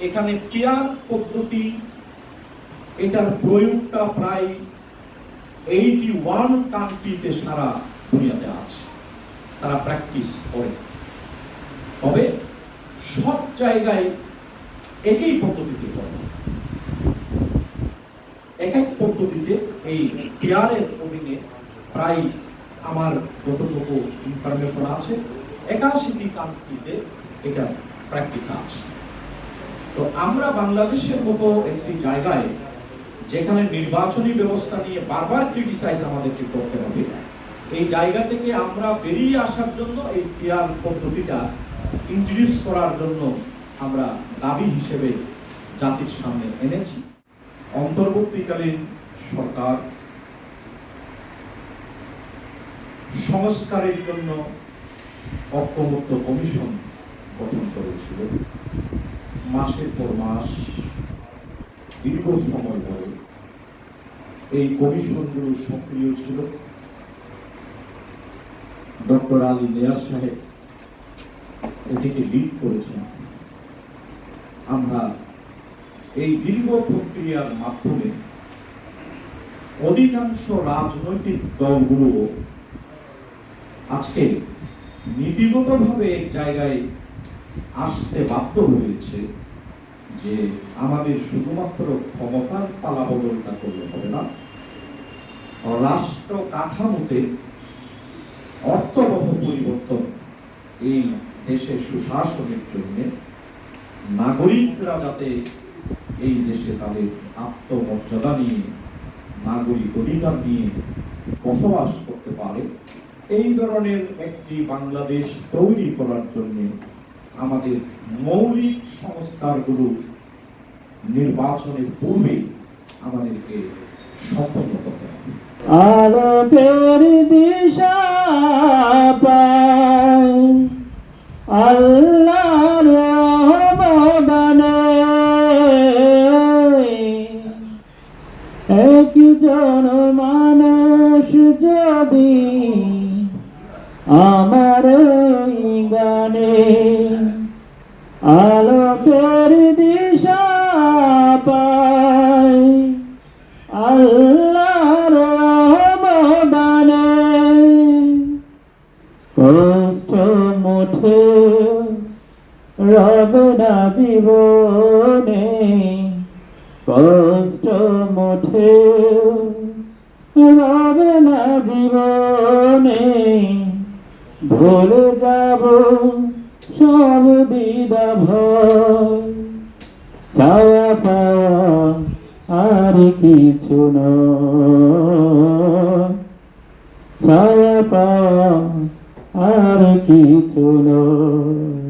এখানে কেয়ার পদ্ধতি, এটার প্রয়োগটা প্রায় এইটি ওয়ান কান্ট্রিতে সারা দুনিয়াতে আছে। তারা প্র্যাকটিস করে। তবে সব জায়গায় একই পদ্ধতিতে করে। এক এক পদ্ধতিতে এই কেয়ারের অধীনে প্রায় আমার যতটুকু ইনফরমেশন আছে, একাশিটি কান্ট্রিতে এটা প্র্যাকটিস আছে। তো আমরা বাংলাদেশের মতো একটি জায়গায় যেখানে নির্বাচনী ব্যবস্থা নিয়ে বারবার ক্রিটিসাইজ আমাদেরকে করতে হবে, এই জায়গা থেকে আমরা বেরিয়ে আসার জন্য এই পিয়ার পদ্ধতিটা ইন্ট্রোডিউস করার জন্য আমরা দাবি হিসেবে জাতির সামনে এনেছি। অন্তর্বর্তীকালীন সরকার সংস্কারের জন্য ঐক্যমত্য কমিশন গঠন করেছিল। মাসের পর মাস, দীর্ঘ সময় ধরে এই কমিশনগুলো সক্রিয় ছিল। ডক্টর আলী নিয়াজ সাহেব এটিকে লিড করেছেন। আমরা এই দীর্ঘ প্রক্রিয়ার মাধ্যমে অধিকাংশ রাজনৈতিক দলগুলো আজকে নীতিগতভাবে এক জায়গায় আসতে বাধ্য হয়েছে যে আমাদের শুধুমাত্র ক্ষমতার পালা বদলটা করলে হবে না, রাষ্ট্র কাঠামোতে অর্থবহ পরিবর্তন এই দেশের সুশাসনের জন্য, নাগরিকরা যাতে এই দেশে তাদের আত্মমর্যাদা নিয়ে, নাগরিক অধিকার নিয়ে বসবাস করতে পারে, এই ধরনের একটি বাংলাদেশ তৈরি করার জন্য আমাদের মৌলিক সংস্কারগুলো নির্বাচনের পূর্বে আমাদেরকে সম্পন্ন করতে হবে। আলোকের দিশা আল্লাহর একজন মানুষ যদি আমার আলোকের দিশা পাই আল্লাহর রহমদানে কষ্ট মুঠে রবে না জীবনে, কষ্ট মুঠে রবে না জীবনে, ভুলে যাব সব দিদা ভয়। ছায়া পাওয়া আর কিছু নয়। ছায়া পাওয়া আর কিছু নয়।